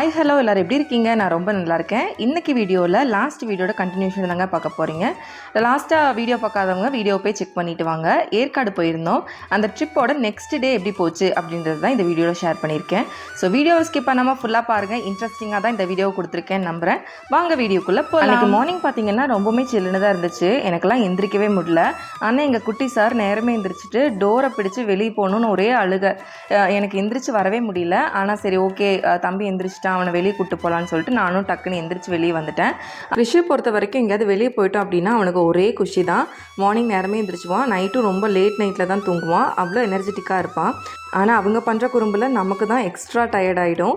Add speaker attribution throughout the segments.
Speaker 1: Hi hello எல்லோரும். எப்படி இருக்கீங்க? நான் ரொம்ப நல்லா இருக்கேன். இன்றைக்கி வீடியோவில் லாஸ்ட் வீடியோட கண்டினியூஷன் தாங்க பார்க்க போகிறீங்க லாஸ்ட்டாக வீடியோ பார்க்காதவங்க வீடியோ போய் செக் பண்ணிவிட்டு வாங்க. ஏற்காடு போயிருந்தோம். அந்த ட்ரிப்போட நெக்ஸ்ட் டே எப்படி போச்சு அப்படின்றது தான் இந்த வீடியோவில் ஷேர் பண்ணியிருக்கேன். ஸோ வீடியோவை ஸ்கிப் பண்ணாமல் ஃபுல்லாக பாருங்கள் இன்ட்ரெஸ்டிங்காக தான் இந்த வீடியோ கொடுத்துருக்கேன் நம்புகிறேன் வாங்க வீடியோக்குள்ளே போ அன்றைக்கி மார்னிங் பார்த்தீங்கன்னா ரொம்பவுமே சில்லுன்னு தான் இருந்துச்சு. எனக்கெல்லாம் எந்திரிக்கவே முடியல. ஆனால் எங்கள் குட்டி சார் நேரமே எந்திரிச்சிட்டு டோரை பிடிச்சி வெளியே போகணுன்னு ஒரே அழுக. எனக்கு எந்திரிச்சு வரவே முடியல. ஆனால் சரி ஓகே தம்பி எந்திரிச்சிட்டான் அவனை வெளியே கூட்டு போகலான்னு சொல்லிட்டு நானும் டக்குன்னு எந்திரிச்சு வெளியே வந்துட்டேன். ரிஷி பொறுத்த வரைக்கும் எங்கேயாவது வெளியே போயிட்டோம் அப்படின்னா அவனுக்கு ஒரே குஷி தான். மார்னிங் நேரமே எந்திரிச்சுவான் நைட்டும் ரொம்ப லேட் நைட்டில் தான் தூங்குவான். அவ்வளோ எனர்ஜெட்டிக்காக இருப்பான். ஆனால் அவங்க பண்ணுற குறும்பில் நமக்கு தான் எக்ஸ்ட்ரா டயர்ட் ஆகிடும்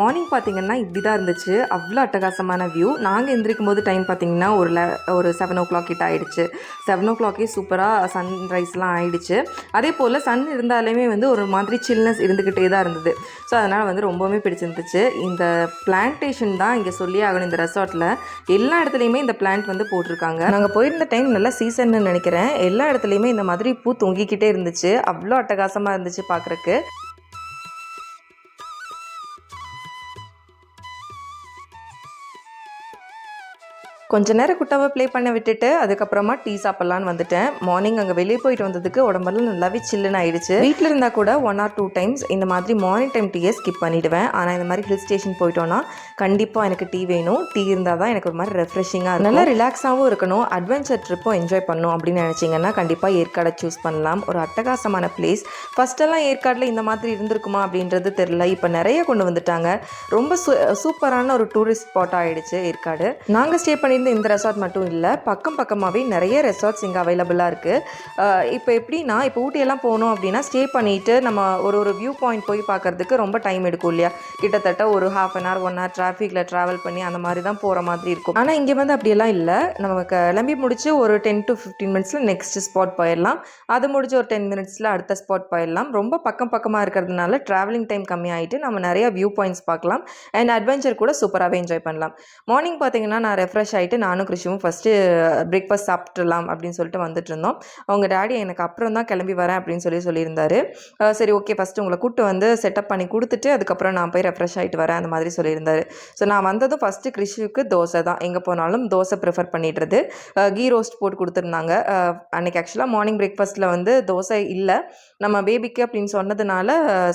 Speaker 1: மார்னிங் பார்த்தீங்கன்னா இப்படி தான் இருந்துச்சு. அவ்வளோ அட்டகாசமான வியூ நாங்கள் எந்திரிக்கும் போது டைம் பார்த்தீங்கன்னா ஒரு ல ஒரு செவன் ஓ கிளாக் கிட்ட ஆகிடுச்சு செவன் ஓ கிளாக்கே சூப்பராக சன்ரைஸ்லாம் ஆகிடுச்சு அதே போல் சன் இருந்தாலுமே வந்து ஒரு மாதிரி சில்னஸ் இருந்துக்கிட்டே தான் இருந்தது. ஸோ அதனால் வந்து ரொம்பவுமே பிடிச்சிருந்துச்சு. இந்த பிளான்டேஷன் தான் இங்கே சொல்லி ஆகணும் இந்த ரெசார்ட்டில் எல்லா இடத்துலையுமே இந்த பிளான்ட் வந்து போட்டிருக்காங்க. நாங்கள் போயிருந்த டைம் நல்லா சீசன்னு நினைக்கிறேன். எல்லா இடத்துலையுமே இந்த மாதிரி பூ தொங்கிக்கிட்டே இருந்துச்சு. அவ்வளோ அட்டகாசமாக இருந்துச்சு பார்க்குறக்கு கொஞ்ச நேரம் குட்டாவை ப்ளே பண்ண விட்டுட்டு அதுக்கப்புறமா டீ சாப்பிட்லான்னு வந்துட்டேன். மார்னிங் அங்கே வெளியே போயிட்டு வந்ததுக்கு உடம்பெல்லாம் நல்லாவே சில்லுன்னு ஆயிடுச்சு. வீட்டில் இருந்தால் கூட ஒன் ஆர் டூ டைம்ஸ் இந்த மாதிரி மார்னிங் டைம் டீயை ஸ்கிப் பண்ணிடுவேன். ஆனால் இந்த மாதிரி ஹில் ஸ்டேஷன் போயிட்டோன்னா கண்டிப்பாக எனக்கு டீ வேணும். டீ இருந்தால் தான் எனக்கு ஒரு மாதிரி ரெஃப்ரெஷிங்காக நல்லா ரிலாக்ஸாகவும் இருக்கணும். அட்வென்ச்சர் ட்ரிப்பும் என்ஜாய் பண்ணணும் அப்படின்னு நினச்சிங்கன்னா கண்டிப்பாக ஏற்காடை சூஸ் பண்ணலாம். ஒரு அட்டகாசமான பிளேஸ் ஃபஸ்ட்டெல்லாம் ஏற்காடில் இந்த மாதிரி இருந்திருக்குமா அப்படின்றது தெரில இப்போ நிறைய கொண்டு வந்துட்டாங்க. ரொம்ப சூ சூப்பரான ஒரு டூரிஸ்ட் ஸ்பாட் ஆகிடுச்சு ஏற்காடு. நாங்கள் ஸ்டே பண்ணி இந்த ரெசார்ட் மட்டும் இல்லை பக்கம் பக்கமாகவே நிறைய ரெசார்ட்ஸ் இங்கே அவைலபிளாக இருக்குது இப்போ எப்படின்னா இப்போ ஊட்டியெல்லாம் போனோம் அப்படின்னா ஸ்டே பண்ணிவிட்டு நம்ம ஒரு ஒரு வியூ பாயிண்ட் போய் பார்க்கறதுக்கு ரொம்ப டைம் எடுக்கும் இல்லையா? கிட்டத்தட்ட ஒரு half an hour one hour டிராஃபிக்கில் ட்ராவல் பண்ணி அந்த மாதிரி தான் போகிற மாதிரி இருக்கும். ஆனால் இங்கே வந்து அப்படியெல்லாம் இல்லை. நம்ம கிளம்பி முடிச்சு ஒரு டென் டு ஃபிஃப்டீன் மினிட்ஸில் நெக்ஸ்ட் ஸ்பாட் போயிடலாம். அது முடிஞ்சு ஒரு டென் மினிட்ஸில் அடுத்த ஸ்பாட் போயிடலாம். ரொம்ப பக்கம் பக்கமாக இருக்கிறதுனால ட்ராவலிங் டைம் கம்மியாகிட்டு நம்ம நிறைய வியூ பாயிண்ட்ஸ் பார்க்கலாம். அண்ட் அட்வென்ச்சர் கூட சூப்பராகவே என்ஜாய் பண்ணலாம். மார்னிங் பார்த்தீங்கன்னா நான் ரெஃப்ரெஷ் ஆகிட்டு நானும் கிருஷியும் ஃபஸ்ட்டு பிரேக்ஃபாஸ்ட் சாப்பிட்றலாம் அப்படின்னு சொல்லிட்டு வந்துட்டு இருந்தோம். அவங்க டேடி எனக்கு அப்புறம் தான் கிளம்பி வரேன் அப்படின்னு சொல்லி சொல்லியிருந்தாரு. சரி ஓகே ஃபஸ்ட்டு உங்களை கூப்பிட்டு வந்து செட்டப் பண்ணி கொடுத்துட்டு அதுக்கப்புறம் நான் போய் ரெஃப்ரெஷ் ஆகிட்டு வரேன் அந்த மாதிரி சொல்லியிருந்தாரு. ஸோ நான் வந்ததும் ஃபஸ்ட்டு கிருஷிவுக்கு தோசை தான். எங்கே போனாலும் தோசை ப்ரிஃபர் பண்ணிடுறது. கீ ரோஸ்ட் போட்டு கொடுத்துருந்தாங்க. அன்றைக்கி அன்னைக்கு ஆக்சுவலாக மார்னிங் பிரேக்ஃபாஸ்ட்டில் வந்து தோசை இல்லை. நம்ம பேபிக்கு அப்படின்னு சொன்னதுனால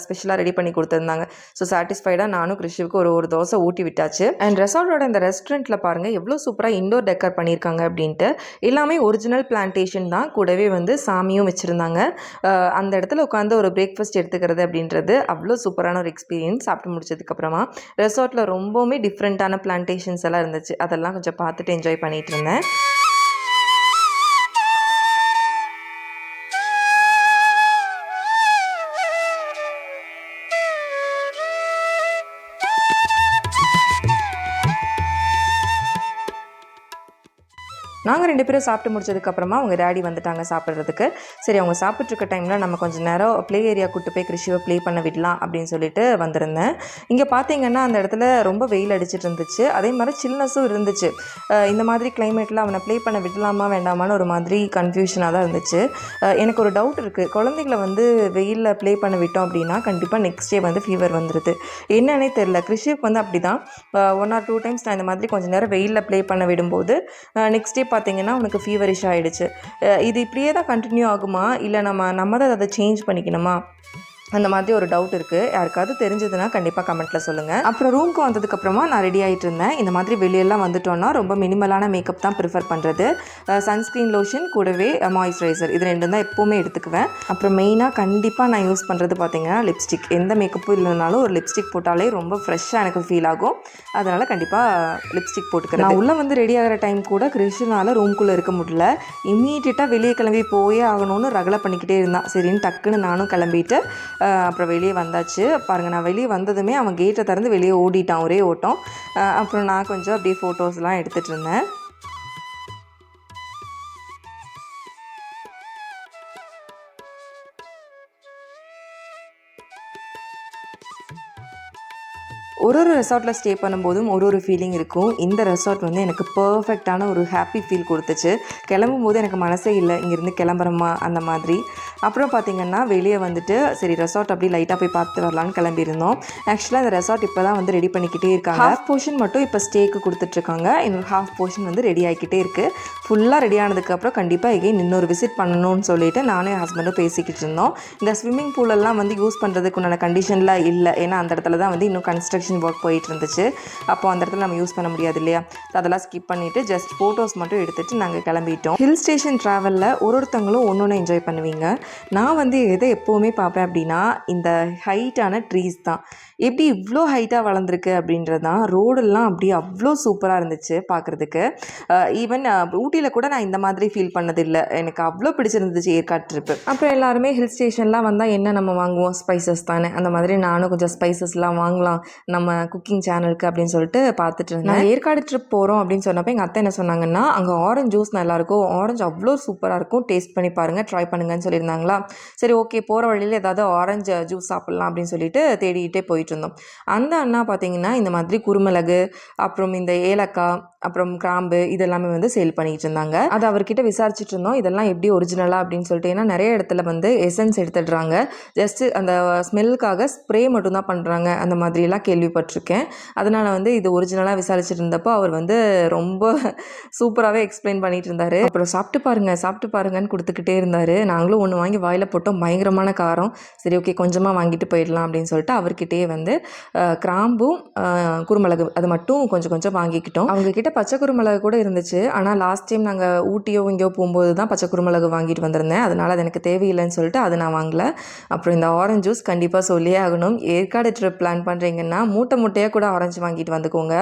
Speaker 1: ஸ்பெஷலாக ரெடி பண்ணி கொடுத்துருந்தாங்க. ஸோ சாட்டிஸ்ஃபைடாக நானும் கிருஷிவுக்கு ஒரு ஒரு தோசை ஊட்டி விட்டாச்சு. அண்ட் ரெசார்ட்டோட இந்த ரெஸ்டாரண்ட்டில் பாருங்கள் எவ்வளோ சூப்பராக இண்டோர் டெக்கர் பண்ணியிருக்காங்க அப்படின்ட்டு. எல்லாமே ஒரிஜினல் பிளான்டேஷன் தான். கூடவே வந்து சாமியும் வச்சுருந்தாங்க. அந்த இடத்துல உட்காந்து ஒரு பிரேக்ஃபாஸ்ட் எடுத்துக்கிறது அப்படின்றது அவ்வளோ சூப்பரான ஒரு எக்ஸ்பீரியன்ஸ் சாப்பிட்டு முடிச்சதுக்கப்புறமா. ரெசார்ட்டில் ரொம்பவுமே டிஃப்ரெண்ட்டான பிளான்டேஷன்ஸ் எல்லாம் இருந்துச்சு. அதெல்லாம் கொஞ்சம் பார்த்துட்டு என்ஜாய் பண்ணிகிட்டு இருந்தேன். நாங்கள் ரெண்டு பேரும் சாப்பிட்டு முடிச்சதுக்கப்புறமா அவங்க டேடி வந்துட்டாங்க சாப்பிட்றதுக்கு. சரி அவங்க சாப்பிட்ருக்க டைமில் நம்ம கொஞ்சம் நேரம் ப்ளே ஏரியா கூட்டு போய் கிருஷிவை ப்ளே பண்ண விடலாம் அப்படின்னு சொல்லிட்டு வந்திருந்தேன். இங்கே பார்த்தீங்கன்னா அந்த இடத்துல ரொம்ப வெயில் அடிச்சிட்டு இருந்துச்சு. அதே மாதிரி சில்னஸும் இருந்துச்சு. இந்த மாதிரி கிளைமேட்டில் அவனை ப்ளே பண்ண விடலாமா வேண்டாமான்னு ஒரு மாதிரி கன்ஃபியூஷனாக தான் இருந்துச்சு. எனக்கு ஒரு டவுட் இருக்குது குழந்தைங்களை வந்து வெயிலில் ப்ளே பண்ண விட்டோம் அப்படின்னா கண்டிப்பாக நெக்ஸ்ட் டே வந்து ஃபீவர் வந்துடுது என்னன்னே தெரில கிருஷிக்கு வந்து அப்படி தான் ஒன் ஆர் டூ டைம்ஸ் நான் இந்த மாதிரி கொஞ்சம் நேரம் வெயிலில் ப்ளே பண்ண விடும்போது நெக்ஸ்ட் டே பார்த்தீங்கன்னா உனக்கு ஃபீவரிஷ் ஆகிடுச்சு இது இப்படியே தான் கண்டினியூ ஆகுமா? இல்லை நம்ம நம்ம தான் அதை சேஞ்ச் பண்ணிக்கணுமா? அந்த மாதிரி ஒரு டவுட் இருக்குது யாருக்காவது தெரிஞ்சதுன்னா கண்டிப்பாக கமெண்ட்டில் சொல்லுங்கள் அப்புறம் ரூம்க்கு வந்ததுக்கப்புறமா நான் ரெடி ஆகிட்டு இருந்தேன் இந்த மாதிரி வெளியெல்லாம் வந்துட்டோன்னா ரொம்ப மினிமலான மேக்கப் தான் ப்ரிஃபர் பண்ணுறது சன்ஸ்க்ரீன் லோஷன் கூடவே மாய்ஸ்சரைசர் இது ரெண்டும் தான் எப்போவுமே எடுத்துக்குவேன். அப்புறம் மெயினாக கண்டிப்பாக நான் யூஸ் பண்ணுறது பார்த்தீங்கன்னா லிப்ஸ்டிக் எந்த மேக்கப்பும் இல்லைனாலும் ஒரு லிப்ஸ்டிக் போட்டாலே ரொம்ப ஃப்ரெஷ்ஷாக எனக்கு ஃபீல் ஆகும். அதனால் கண்டிப்பாக லிப்ஸ்டிக் போட்டுக்கிறேன் நான் உள்ளே வந்து ரெடி ஆகிற டைம் கூட கிருஷ்ணனால் ரூம்குள்ளே இருக்க முடியல. இம்மீடியட்டாக வெளியே கிளம்பி போயே ஆகணும்னு ரகலை பண்ணிக்கிட்டே இருந்தான். சரின்னு டக்குன்னு நானும் கிளம்பிட்டு அப்புறம் வெளியே வந்தாச்சு. பாருங்கள் நான் வெளியே வந்ததுமே அவன் கேட்டை திறந்து வெளியே ஓடிட்டான் ஒரே ஓட்டம். அப்புறம் நான் கொஞ்சம் அப்படியே ஃபோட்டோஸ்லாம் எடுத்துகிட்டு இருந்தேன். ஒரு ஒரு ரெசார்ட்டில் ஸ்டே பண்ணும்போதும் ஒரு ஒரு ஃபீலிங் இருக்கும். இந்த ரெசார்ட் வந்து எனக்கு பர்ஃபெக்டான ஒரு ஹாப்பி ஃபீல் கொடுத்துச்சு. கிளம்பும் போது எனக்கு மனசே இல்லை இங்கேருந்து கிளம்புறோமா? அந்த மாதிரி. அப்புறம் பார்த்தீங்கன்னா வெளியே வந்துட்டு சரி ரெசார்ட் அப்படி லைட்டாக போய் பார்த்து வரலான்னு கிளம்பியிருந்தோம். ஆக்சுவலாக இந்த ரெசார்ட் இப்போ தான் வந்து ரெடி பண்ணிக்கிட்டே இருக்காங்க. ஹாஃப் போர்ஷன் மட்டும் இப்போ ஸ்டேக்கு கொடுத்துட்ருக்காங்க. இன்னொரு ஹாஃப் போர்ஷன் வந்து ரெடி ஆகிக்கிட்டே இருக்குது ஃபுல்லாக ரெடி ஆனதுக்கப்புறம் கண்டிப்பாக எகைன் இன்னொரு விசிட் பண்ணணும்னு சொல்லிட்டு நானும் என் ஹஸ்பண்டும் பேசிக்கிட்டு இருந்தோம். இந்த ஸ்விம்மிங் பூலெல்லாம் வந்து யூஸ் பண்ணுறதுக்கு உண்டான கண்டிஷனில் இல்லை. ஏன்னா அந்த இடத்துல தான் வந்து இன்னும் கன்ஸ்ட்ரக்ஷன் ஒர்க் போயிட்டு இருந்துச்சு. அப்போ அந்த இடத்துல நம்ம யூஸ் பண்ண முடியாது இல்லையா? அதெல்லாம் ஸ்கிப் பண்ணிவிட்டு ஜஸ்ட் ஃபோட்டோஸ் மட்டும் எடுத்துகிட்டு நாங்கள் கிளம்பிட்டோம். ஹில் ஸ்டேஷன் ட்ராவலில் ஒரு ஒருத்தவங்களும் ஒன்று ஒன்று என்ஜாய் பண்ணுவீங்க. நான் வந்து எதை எப்போவுமே பார்ப்பேன் அப்படின்னா இந்த ஹைட்டான ட்ரீஸ் தான். எப்படி இவ்வளோ ஹைட்டாக வளர்ந்துருக்கு அப்படின்றது தான் ரோடெல்லாம் அப்படியே அவ்வளோ சூப்பராக இருந்துச்சு பார்க்குறதுக்கு ஈவன் ஊட்டியில் கூட நான் இந்த மாதிரி ஃபீல் பண்ணதில்லை. எனக்கு அவ்வளோ பிடிச்சிருந்துச்சு ஏற்காடு ட்ரிப்பு அப்புறம் எல்லாருமே ஹில் ஸ்டேஷன்லாம் வந்தால் என்ன நம்ம வாங்குவோம்? ஸ்பைசஸ் தானே. அந்த மாதிரி நானும் கொஞ்சம் ஸ்பைசஸ்லாம் வாங்கலாம். நம்ம குக்கிங் சேனலுக்கு அப்படின்னு சொல்லிட்டு பார்த்துட்டு இருந்தேன். நான் ஏற்காடு ட்ரிப் போகிறோம் அப்படின்னு சொன்னப்போ எங்கள் அத்தை என்ன சொன்னாங்கன்னா அங்கே ஆரஞ்சு ஜூஸ் நல்லாயிருக்கும் ஆரஞ்சு அவ்வளோ சூப்பராக இருக்கும். டேஸ்ட் பண்ணி பாருங்கள் ட்ரை பண்ணுங்கன்னு சொல்லியிருந்தாங்களா. சரி ஓகே போகிற வழியில் ஏதாவது ஆரஞ்சு ஜூஸ் சாப்பிட்லாம் அப்படின்னு சொல்லிட்டு தேடிக்கிட்டே போயிட்டு இருந்தோம் அந்த அண்ணா பார்த்தீங்கன்னா இந்த மாதிரி குருமிளகு அப்புறம் இந்த ஏலக்காய் அப்புறம் கிராம்பு இதெல்லாமே வந்து சேல் பண்ணிட்டு இருந்தாங்க. அது அவர்கிட்ட விசாரிச்சுட்டு இருந்தோம். இதெல்லாம் எப்படி ஒரிஜினலாக அப்படின்னு சொல்லிட்டு ஏன்னா நிறைய இடத்துல வந்து எசன்ஸ் எடுத்துடுறாங்க. ஜஸ்ட்டு அந்த ஸ்மெல்லுக்காக ஸ்ப்ரே மட்டும்தான் பண்ணுறாங்க அந்த மாதிரிலாம் கேள்விப்பட்டிருக்கேன். அதனால் வந்து இது ஒரிஜினலாக விசாரிச்சுட்டு இருந்தப்போ அவர் வந்து ரொம்ப சூப்பராகவே எக்ஸ்பிளைன் பண்ணிட்டு இருந்தார். அப்புறம் சாப்பிட்டு பாருங்க சாப்பிட்டு பாருங்கன்னு கொடுத்துக்கிட்டே இருந்தார். நாங்களும் ஒன்று வாங்கி வாயில் போட்டோம். பயங்கரமான காரம். சரி ஓகே கொஞ்சமாக வாங்கிட்டு போயிடலாம் அப்படின்னு சொல்லிட்டு அவர்கிட்டயே வந்து கிராம்பும் குருமிளகு அது மட்டும் கொஞ்சம் கொஞ்சம் வாங்கிக்கிட்டோம். அவங்க கிட்ட பச்சை குருமிளகு கூட இருந்துச்சு. ஆனால் லாஸ்ட் டைம் நாங்கள் ஊட்டியோ இங்கேயோ போகும்போது தான் பச்சை குருமிளகு வாங்கிட்டு வந்திருந்தேன். அதனால் அது எனக்கு தேவையில்லைன்னு சொல்லிட்டு அது நான் வாங்கல. அப்புறம் இந்த ஆரஞ்சு ஜூஸ் கண்டிப்பாக சொல்லியே ஆகணும். ஏற்காடு ட்ரிப் பிளான் பண்ணுறீங்கன்னா மூட்டை மூட்டையாக கூட ஆரஞ்சு வாங்கிட்டு வந்துக்கோங்க.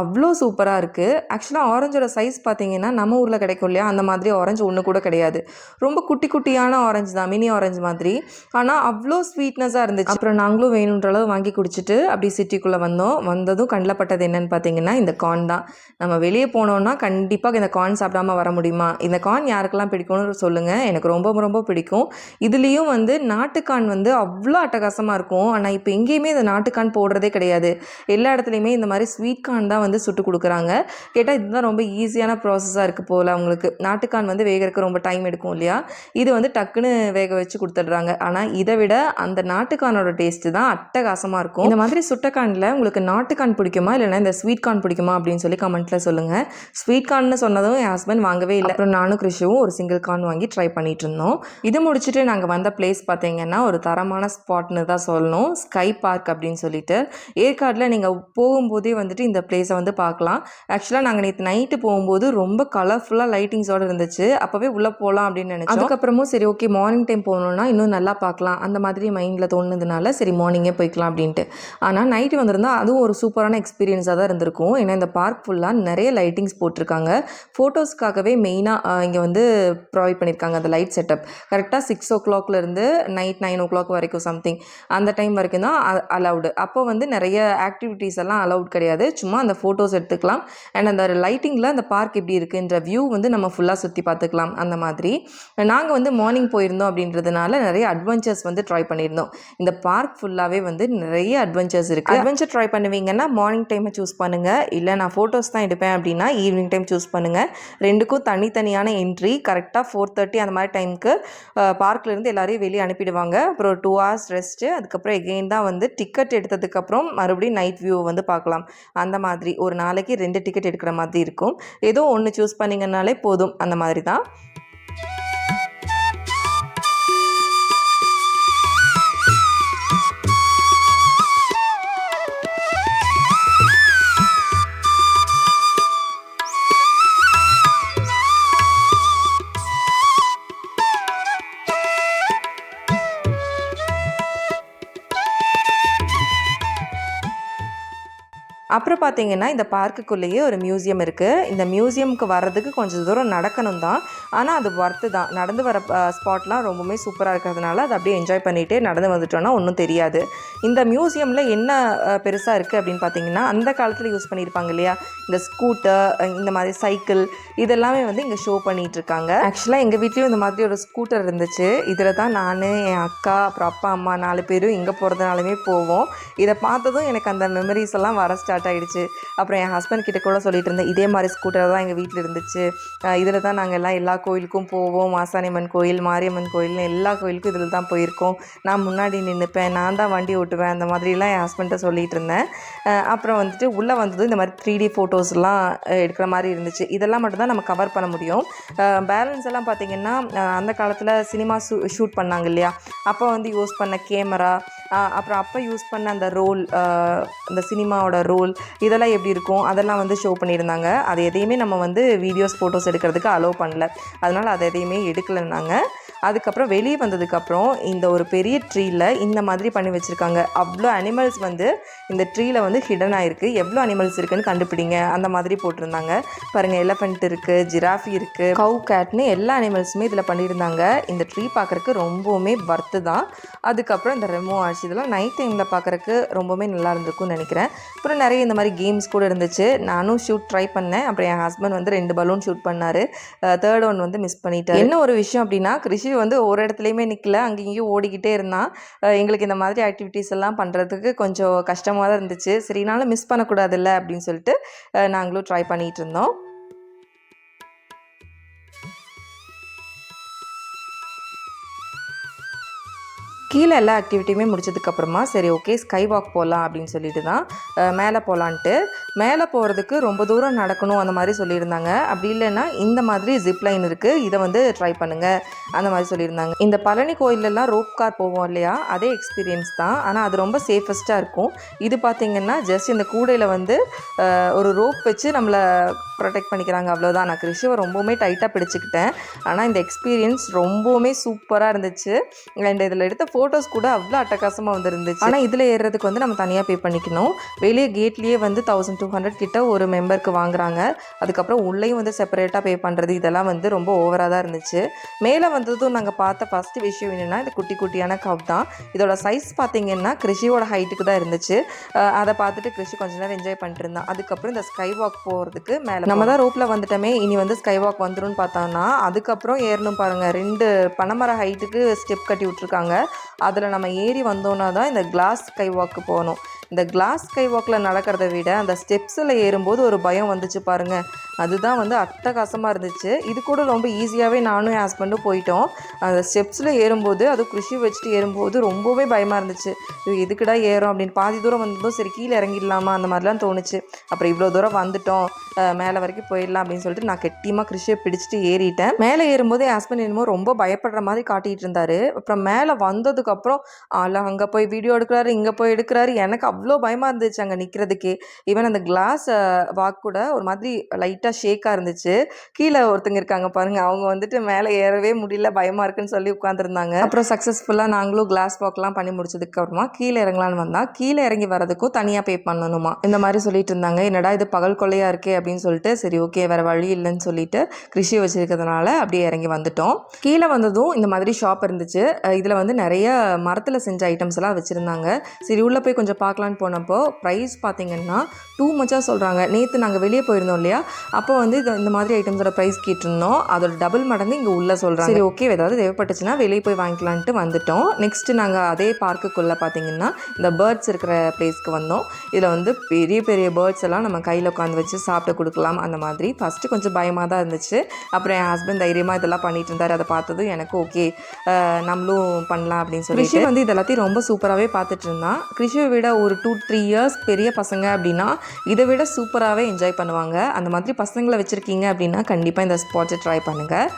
Speaker 1: அவ்வளோ சூப்பராக இருக்குது ஆக்சுவலாக ஆரஞ்சோட சைஸ் பார்த்தீங்கன்னா நம்ம ஊரில் கிடைக்கும் இல்லையா? அந்த மாதிரி ஆரஞ்சு ஒன்று கூட கிடையாது. ரொம்ப குட்டி குட்டியான ஆரஞ்சு தான் மினி ஆரஞ்சு மாதிரி. ஆனால் அவ்வளோ ஸ்வீட்னஸாக இருந்துச்சு. அப்புறம் நாங்களும் வேணுன்ற அளவு வாங்கி குடிச்சிட்டு அப்படி சிட்டிக்குள்ளே வந்தோம். வந்ததும் கண்ணில் பட்டது என்னன்னு பார்த்தீங்கன்னா இந்த கார்ன் தான். நம்ம வெளியே போனோன்னா கண்டிப்பாக இந்த கார்ன் சாப்பிடாம வர முடியுமா? இந்த கார்ன் யாருக்கெல்லாம் பிடிக்கும்னு சொல்லுங்கள் எனக்கு ரொம்ப ரொம்ப பிடிக்கும். இதுலேயும் வந்து நாட்டுக்கான் வந்து அவ்வளோ அட்டகாசமாக இருக்கும். ஆனால் இப்போ எங்கேயுமே இந்த நாட்டுக்கான் போடுறதே கிடையாது. எல்லா இடத்துலையுமே இந்த மாதிரி ஸ்வீட் கார்ன் தான் வந்து சுட்டு கொடுக்குறாங்க. கேட்டால் இதுதான் ரொம்ப ஈஸியான ப்ராசஸாக இருக்குது போல் அவங்களுக்கு. நாட்டுக்கான் வந்து வேகறதுக்கு ரொம்ப டைம் எடுக்கும் இல்லையா? இது வந்து டக்குன்னு வேக வச்சு கொடுத்துட்றாங்க. ஆனால் இதை விட அந்த நாட்டுக்கானோட டேஸ்ட்டு தான் அட்டகாசமாக இருக்கும். இந்த மாதிரி சுட்டக்கானில் உங்களுக்கு நாட்டுக்கான் பிடிக்குமா? இல்லைன்னா இந்த ஸ்வீட் கார்ன் பிடிக்குமா? அப்படின்னு சொல்லி கமெண்ட்டில் சொல்லுங்கள் ஸ்வீட் கார்ன்னு சொன்னதும் என் ஹஸ்பண்ட் வாங்கவே இல்லை. அப்புறம் நானும் கிருஷுவும் ஒரு சிங்கிள் கார்ன் வாங்கி ட்ரை பண்ணிட்டு இருந்தோம். இது முடிச்சுட்டு நாங்கள் வந்த பிளேஸ் பார்த்தீங்கன்னா ஒரு தரமான ஸ்பாட்னு தான் சொல்லணும். ஸ்கை பார்க் அப்படின்னு சொல்லிட்டு. ஏற்காடில் நீங்கள் போகும்போதே வந்துட்டு இந்த பிளேஸை வந்து பார்க்கலாம் ஆக்சுவலாக நாங்கள் நேற்று நைட்டு போகும்போது ரொம்ப கலர்ஃபுல்லாக லைட்டிங்ஸோடு இருந்துச்சு. அப்போவே உள்ளே போகலாம் அப்படின்னு நினச்சோம். அதுக்கப்புறமும் சரி ஓகே மார்னிங் டைம் போகணுன்னா இன்னும் நல்லா பார்க்கலாம் அந்த மாதிரி மைண்டில் தோணுனதுனால சரி மார்னிங்கே போய்க்கலாம் அப்படின்ட்டு. ஆனால் நைட்டு வந்திருந்தா அதுவும் ஒரு சூப்பரான எக்ஸ்பீரியன்ஸாக தான் இருந்திருக்கும். ஏன்னா இந்த பார்க் ஃபுல்லாக நிறைய லைட்டிங்ஸ் போட்டிருக்காங்க. ஃபோட்டோஸ்க்காகவே மெயினாக இங்கே வந்து ப்ரொவைட் பண்ணியிருக்காங்க அந்த லைட் செட்டப் கரெக்டாக சிக்ஸ் ஓ இருந்து நைட் நைன் ஓ கிளாக் வரைக்கும் சம்திங் அந்த டைம் வரைக்கும் தான் அலவுடு அப்போ வந்து நிறைய ஆக்டிவிட்டீஸ் எல்லாம் அலவுட் கிடையாது. சும்மா அந்த ஃபோட்டோஸ் எடுத்துக்கலாம். அண்ட் அந்த லைட்டிங்கில் அந்த பார்க் எப்படி இருக்குன்ற வியூ வந்து நம்ம ஃபுல்லாக சுற்றி பார்த்துக்கலாம். அந்த மாதிரி. நாங்கள் வந்து மார்னிங் போயிருந்தோம் அப்படின்றதுனால நிறைய அட்வென்ச்சர்ஸ் வந்து ட்ரை பண்ணியிருந்தோம். இந்த பார்க் ஃபுல்லாகவே வந்து நிறைய அட்வென்ச்சர்ஸ் இருக்குது அட்வென்ச்சர் ட்ரை பண்ணுவீங்கன்னா மார்னிங் டைமை சூஸ் பண்ணுங்கள் இல்லை நான் ஃபோட்டோஸ் தான் எடுப்பேன் அப்படின்னா ஈவினிங் டைம் சூஸ் பண்ணுங்கள் ரெண்டுக்கும் தனித்தனியான என்ட்ரி கரெக்டாக ஃபோர் தேர்ட்டி அந்த மாதிரி டைமுக்கு பார்க்லேருந்து எல்லாரையும் வெளியே அனுப்பிடுவாங்க. அப்புறம் டூ ஹவர்ஸ் ரெஸ்ட்டு அதுக்கப்புறம் எகெயின் தான் வந்து டிக்கெட் எடுத்ததுக்கப்புறம் மறுபடியும் நைட் வியூவை வந்து பார்க்கலாம். அந்த மாதிரி ஒரு நாளைக்கு ரெண்டு டிக்கெட் எடுக்கிற மாதிரி இருக்கும். ஏதோ ஒன்று சூஸ் பண்ணிங்கனாலே போதும். அந்த மாதிரி தான். அப்புறம் பார்த்தீங்கன்னா இந்த பார்க்குக்குள்ளேயே ஒரு மியூசியம் இருக்குது இந்த மியூசியம்க்கு வர்றதுக்கு கொஞ்சம் தூரம் நடக்கணும் தான். ஆனால் அது ஒர்த்து தான். நடந்து வர ஸ்பாட்லாம் ரொம்பவுமே சூப்பராக இருக்கிறதுனால அதை அப்படியே என்ஜாய் பண்ணிகிட்டே நடந்து வந்துட்டோன்னா ஒன்றும் தெரியாது. இந்த மியூசியமில் என்ன பெருசாக இருக்குது அப்படின்னு பார்த்தீங்கன்னா அந்த காலத்தில் யூஸ் பண்ணியிருப்பாங்க இல்லையா? இந்த ஸ்கூட்டர் இந்த மாதிரி சைக்கிள் இதெல்லாமே வந்து இங்கே ஷோ பண்ணிகிட்டு இருக்காங்க. ஆக்சுவலாக எங்கள் வீட்லேயும் இந்த மாதிரி ஒரு ஸ்கூட்டர் இருந்துச்சு. இதில் தான் நான் என் அக்கா அப்புறம் அப்பா அம்மா நாலு பேரும் எங்கே போகிறதுனாலுமே போவோம். இதை பார்த்ததும் எனக்கு அந்த மெமரிஸ் எல்லாம் வர ஸ்டார்ட் ஸ்டார்ட் ஆயிடுச்சு. அப்புறம் என் ஹஸ்பண்ட் கிட்ட கூட சொல்லிட்டு இருந்தேன் இதே மாதிரி ஸ்கூட்டர் தான் எங்கள் வீட்டில் இருந்துச்சு. இதில் தான் நாங்கள் எல்லாம் எல்லா கோயிலுக்கும் போவோம். மாசாணியம்மன் கோயில் மாரியம்மன் கோயில்னு எல்லா கோயிலுக்கும் இதில் தான் போயிருக்கோம். நான் முன்னாடி நின்றுப்பேன் நான் தான் வண்டி ஓட்டுவேன் அந்த மாதிரிலாம் என் ஹஸ்பண்ட்டை சொல்லிட்டு இருந்தேன். அப்புறம் வந்துட்டு உள்ளே வந்தது இந்த மாதிரி த்ரீ டி ஃபோட்டோஸ்லாம் எடுக்கிற மாதிரி இருந்துச்சு. இதெல்லாம் மட்டும்தான் நம்ம கவர் பண்ண முடியும். பேலன்ஸ் எல்லாம் பார்த்திங்கன்னா அந்த காலத்தில் சினிமா ஷூட் பண்ணாங்க இல்லையா? அப்போ வந்து யூஸ் பண்ண கேமரா அப்புறம் அப்போ யூஸ் பண்ண அந்த ரோல் அந்த சினிமாவோட ரோல் இதெல்லாம் எப்படி இருக்கும்? அதெல்லாம் வந்து ஷோ பண்ணியிருந்தாங்க. அது எதையுமே நம்ம வந்து வீடியோஸ் ஃபோட்டோஸ் எடுக்கிறதுக்கு அலோவ் பண்ணல. அதனால் அதை எதையுமே எடுக்கலைன்னாங்க. அதுக்கப்புறம் வெளியே வந்ததுக்கப்புறம் இந்த ஒரு பெரிய ட்ரீயில் இந்த மாதிரி பண்ணி வச்சுருக்காங்க. அவ்வளோ அனிமல்ஸ் வந்து இந்த ட்ரீயில் வந்து ஹிடன் ஆயிருக்கு. எவ்வளோ அனிமல்ஸ் இருக்குன்னு கண்டுபிடிங்க. அந்த மாதிரி போட்டிருந்தாங்க. பாருங்கள் எலஃபெண்ட் இருக்குது ஜிராஃபி இருக்குது கவு கேட்னு எல்லா அனிமல்ஸுமே இதில் பண்ணியிருந்தாங்க. இந்த ட்ரீ பார்க்குறக்கு ரொம்பவுமே பர்த்து தான். அதுக்கப்புறம் இந்த ரெமோ ஆச்சு. இதெல்லாம் நைட் டைமில் பார்க்குறக்கு ரொம்பவுமே நல்லா இருந்திருக்கும்னு நினைக்கிறேன். அப்புறம் நிறைய இந்த மாதிரி கேம்ஸ் கூட இருந்துச்சு. நானும் ஷூட் ட்ரை பண்ணேன். அப்புறம் என் ஹஸ்பண்ட் வந்து ரெண்டு பலூன் ஷூட் பண்ணார். தேர்ட் ஒன் வந்து மிஸ் பண்ணிட்டேன் என்ன ஒரு விஷயம் அப்படின்னா கிருஷி வந்து ஒரு இடத்துலையுமே நிற்கல அங்கேயும் ஓடிக்கிட்டே இருந்தான். எங்களுக்கு இந்த மாதிரி ஆக்டிவிட்டீஸ் எல்லாம் பண்ணுறதுக்கு கொஞ்சம் கஷ்டமாக தான் இருந்துச்சு சரினாலும் மிஸ் பண்ணக்கூடாதுல்ல அப்படின்னு சொல்லிட்டு நாங்களும் ட்ரை பண்ணிகிட்டு இருந்தோம். கீழே எல்லா ஆக்டிவிட்டியுமே முடிச்சதுக்கப்புறமா சரி ஓகே ஸ்கை வாக் போகலாம் அப்படின்னு சொல்லிட்டு தான் மேலே போகலான்ட்டு மேலே போகிறதுக்கு ரொம்ப தூரம் நடக்கணும் அந்த மாதிரி சொல்லியிருந்தாங்க. அப்படி இல்லைன்னா இந்த மாதிரி ஜிப் லைன் இருக்குது இதை வந்து ட்ரை பண்ணுங்கள் அந்த மாதிரி சொல்லியிருந்தாங்க. இந்த பழனி கோயிலெல்லாம் ரோப் கார் போவோம் இல்லையா? அதே எக்ஸ்பீரியன்ஸ் தான். ஆனால் அது ரொம்ப சேஃபஸ்ட்டாக இருக்கும். இது பார்த்திங்கன்னா ஜஸ்ட் இந்த கூடையில் வந்து ஒரு ரோப் வச்சு நம்மளை ப்ரொடெக்ட் பண்ணிக்கிறாங்க அவ்வளோதான் நான் கிருஷிவை ரொம்பவுமே டைட்டாக பிடிச்சிக்கிட்டேன். ஆனால் இந்த எக்ஸ்பீரியன்ஸ் ரொம்பவுமே சூப்பராக இருந்துச்சு. அண்ட் இதில் எடுத்த ஃபோட்டோஸ் கூட அவ்வளோ அட்டகாசமாக வந்துருந்துச்சு. ஆனால் இதில் ஏறுறதுக்கு வந்து நம்ம தனியாக பே பண்ணிக்கணும். வெளியே கேட்லேயே வந்து தௌசண்ட் டூ ஹண்ட்ரட் கிட்ட ஒரு மெம்பருக்கு வாங்குறாங்க. அதுக்கப்புறம் உள்ளேயும் வந்து செப்பரேட்டாக பே பண்ணுறது இதெல்லாம் வந்து ரொம்ப ஓவராக தான் இருந்துச்சு. மேலே வந்ததும் நாங்கள் பார்த்த ஃபஸ்ட்டு விஷயம் என்னென்னா இது குட்டி குட்டியான கப் தான். இதோட சைஸ் பார்த்தீங்கன்னா கிருஷியோட ஹைட்டுக்கு தான் இருந்துச்சு. அதை பார்த்துட்டு கிருஷி கொஞ்ச நேரம் என்ஜாய் பண்ணிட்டு இருந்தான். அதுக்கப்புறம் இந்த ஸ்கை வாக் போகிறதுக்கு மேலே நம்ம தான் ரோப்பில் வந்துட்டோமே இனி வந்து ஸ்கை வாக் வந்துடும் பார்த்தோம்னா அதுக்கப்புறம் ஏறணும் பாருங்கள் ரெண்டு பனைமர ஹைட்டுக்கு ஸ்டெப் கட்டி விட்ருக்காங்க அதில் நம்ம ஏறி வந்தோன்னா தான் இந்த கிளாஸ் ஸ்கை வாக்கு போகணும். இந்த கிளாஸ் ஸ்கை வாக்கில் நடக்கிறத விட அந்த ஸ்டெப்ஸில் ஏறும்போது ஒரு பயம் வந்துச்சு பாருங்கள் அதுதான் வந்து அட்டகாசமாக இருந்துச்சு. இது கூட ரொம்ப ஈஸியாகவே நானும் என் ஹஸ்பண்டும் போயிட்டோம். அந்த ஸ்டெப்ஸில் ஏறும்போது அது குஷி வச்சுட்டு ஏறும்போது ரொம்பவே பயமாக இருந்துச்சு. இது எதுக்குடா ஏறும் அப்படின்னு. பாதி தூரம் வந்ததும் சரி கீழே இறங்கிடலாமா? அந்த மாதிரிலாம் தோணுச்சு. அப்புறம் இவ்வளோ தூரம் வந்துட்டோம். மேலே வரைக்கும் போயிடலாம் அப்படின்னு சொல்லிட்டு நான் கெட்டியமாக கிருஷியை பிடிச்சிட்டு ஏறிட்டேன். மேலே ஏறும்போது என் ஹஸ்பண்ட் என்னமோ ரொம்ப பயப்படுற மாதிரி காட்டிகிட்டு இருந்தாரு. அப்புறம் மேலே வந்ததுக்கப்புறம் ஆள அங்கே போய் வீடியோ எடுக்கிறாரு இங்கே போய் எடுக்கிறாரு. எனக்கு அவ்வளோ பயமாக இருந்துச்சு அங்கே நிற்கிறதுக்கே ஈவன் அந்த கிளாஸ் வாக் கூட ஒரு மாதிரி லைட் லைட்டாக ஷேக்காக இருந்துச்சு. கீழே ஒருத்தங்க இருக்காங்க பாருங்க. அவங்க வந்துட்டு மேலே ஏறவே முடியல. பயமாக இருக்குன்னு சொல்லி உட்காந்துருந்தாங்க அப்புறம் சக்ஸஸ்ஃபுல்லாக நாங்களும் கிளாஸ் வாக்லாம் பண்ணி முடிச்சதுக்கு அப்புறமா கீழே இறங்கலான்னு வந்தால் கீழே இறங்கி வரதுக்கும் தனியாக பே பண்ணணுமா? இந்த மாதிரி சொல்லிட்டு இருந்தாங்க. என்னடா இது பகல் கொள்ளையாக இருக்கே அப்படின்னு சொல்லிட்டு சரி ஓகே வேறு வழி இல்லைன்னு சொல்லிட்டு கிருஷி வச்சிருக்கிறதுனால அப்படியே இறங்கி வந்துட்டோம். கீழே வந்ததும் இந்த மாதிரி ஷாப் இருந்துச்சு. இதில் வந்து நிறைய மரத்தில் செஞ்ச ஐட்டம்ஸ் எல்லாம் வச்சுருந்தாங்க. சரி உள்ளே போய் கொஞ்சம் பார்க்கலான்னு போனப்போ ப்ரைஸ் பார்த்தீங்கன்னா டூ மச்சாக சொல்கிறாங்க நேற்று நாங்கள் வெளியே போயிருந்தோம் இல்லையா? அப்போ வந்து இது இந்த மாதிரி ஐட்டம்ஸோட ப்ரைஸ் கேட்டிருந்தோம். அதோட டபுள் மடங்கு இங்கே உள்ளே சொல்கிறாங்க சரி ஓகே ஏதாவது தேவைப்பட்டுச்சுன்னா வெளியே போய் வாங்கிக்கலான்ட்டு வந்துட்டோம். நெக்ஸ்ட்டு நாங்கள் அதே பார்க்குக்குள்ளே பார்த்தீங்கன்னா இந்த பேர்ட்ஸ் இருக்கிற பிளேஸ்க்கு வந்தோம். இதில் வந்து பெரிய பெரிய பேர்ட்ஸ் எல்லாம் நம்ம கையில் உட்காந்து வச்சு சாப்பிட கொடுக்கலாம் அந்த மாதிரி. ஃபஸ்ட்டு கொஞ்சம் பயமாக தான் இருந்துச்சு. அப்புறம் என் ஹஸ்பண்ட் தைரியமாக இதெல்லாம் பண்ணிட்டு இருந்தார். அதை பார்த்ததும் எனக்கு ஓகே நம்மளும் பண்ணலாம் அப்படின்னு சொல்லி கிருஷி வந்து இது எல்லாத்தையும் ரொம்ப சூப்பராகவே பார்த்துட்டு இருந்தான் கிருஷியை விட ஒரு டூ த்ரீ இயர்ஸ் பெரிய பசங்க அப்படின்னா இதை விட சூப்பராகவே என்ஜாய் பண்ணுவாங்க. அந்த மாதிரி பசங்களை வச்சுருக்கீங்க அப்படின்னா கண்டிப்பாக இந்த ஸ்பாட்ஸை ட்ரை பண்ணுங்கள்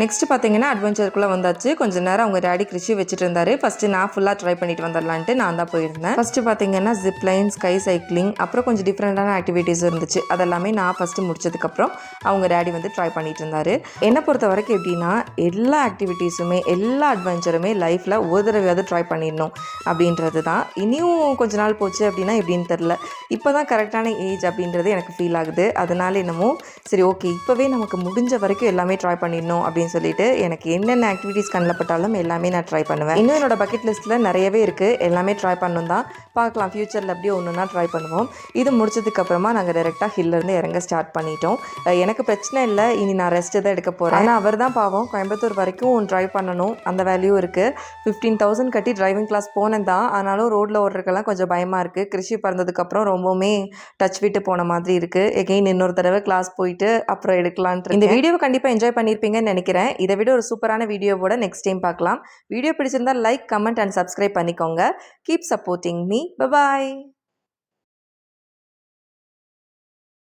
Speaker 1: நெக்ஸ்ட் பார்த்தீங்கன்னா அட்வென்ச்சருக்குள்ளே வந்தாச்சு. கொஞ்ச நேரம் அவங்க டேடி கிருஷி வச்சுட்டு இருந்தாரு ஃபஸ்ட்டு நான் ஃபுல்லாக ட்ரை பண்ணிட்டு வந்துடலான்ட்டு நான் தான் போயிருந்தேன். ஃபஸ்ட்டு பார்த்தீங்கன்னா ஜிப் லைன் ஸ்கை சைக்கிளிங் அப்புறம் கொஞ்சம் டிஃப்ரெண்ட்டான ஆக்டிவிட்டீஸ் இருந்துச்சு. அதெல்லாமே நான் ஃபஸ்ட்டு முடிச்சதுக்கப்புறம் அவங்க டேடி வந்து ட்ரை பண்ணிட்டு இருந்தாரு என்னை பொறுத்த வரைக்கும் எப்படின்னா எல்லா ஆக்டிவிட்டீஸுமே எல்லா அட்வென்ச்சருமே லைஃப்பில் ஒரு தடவையாவது ட்ரை பண்ணிடணும் அப்படின்றது தான். இனியும் கொஞ்ச நாள் போச்சு அப்படின்னா எப்படின்னு தெரில இப்போ தான் கரெக்டான ஏஜ் அப்படின்றது எனக்கு ஃபீல் ஆகுது. அதனால என்னமோ சரி ஓகே இப்போவே நமக்கு முடிஞ்ச வரைக்கும் எல்லாமே ட்ரை பண்ணிடணும் அப்படின்னு அப்படின்னு சொல்லிட்டு எனக்கு என்னென்ன ஆக்டிவிட்டீஸ் கண்ணில் பட்டாலும் எல்லாமே நான் ட்ரை பண்ணுவேன். இன்னும் என்னோட பக்கெட் லிஸ்ட்டில் நிறையவே இருக்குது எல்லாமே ட்ரை பண்ணணும் தான். பார்க்கலாம் ஃப்யூச்சரில் அப்படியே ஒன்று ஒன்றா ட்ரை பண்ணுவோம். இது முடிச்சதுக்கப்புறமா நாங்கள் டேரெக்டாக ஹில்லேருந்து இறங்க ஸ்டார்ட் பண்ணிட்டோம். எனக்கு பிரச்சனை இல்லை. இனி நான் ரெஸ்ட்டு தான் எடுக்க போகிறேன் ஆனால் அவர் தான் பாவம். கோயம்புத்தூர் வரைக்கும் ட்ரைவ் பண்ணணும். அந்த வேல்யூ இருக்குது ஃபிஃப்டீன் தௌசண்ட் கட்டி டிரைவிங் கிளாஸ் போனேன் தான். ஆனாலும் ரோட்டில் ஓடுறதுக்கெல்லாம் கொஞ்சம் பயமாக இருக்குது கிருஷி பிறந்ததுக்கப்புறம் ரொம்பவுமே டச் விட்டு போன மாதிரி இருக்குது எகெயின் இன்னொரு தடவை கிளாஸ் போயிட்டு அப்புறம் எடுக்கலான்ட்டு இந்த வீடியோவை கண்டிப்பாக என்ஜாய் பண்ணியிருப்பீங்கன்னு நினைக்கிறேன். இதை விட ஒரு சூப்பரான வீடியோவோட நெக்ஸ்ட் டைம் பார்க்கலாம். வீடியோ பிடிச்சிருந்தா லைக் கமெண்ட் அண்ட் சப்ஸ்கிரைப் பண்ணிக்கோங்க. Keep supporting me bye bye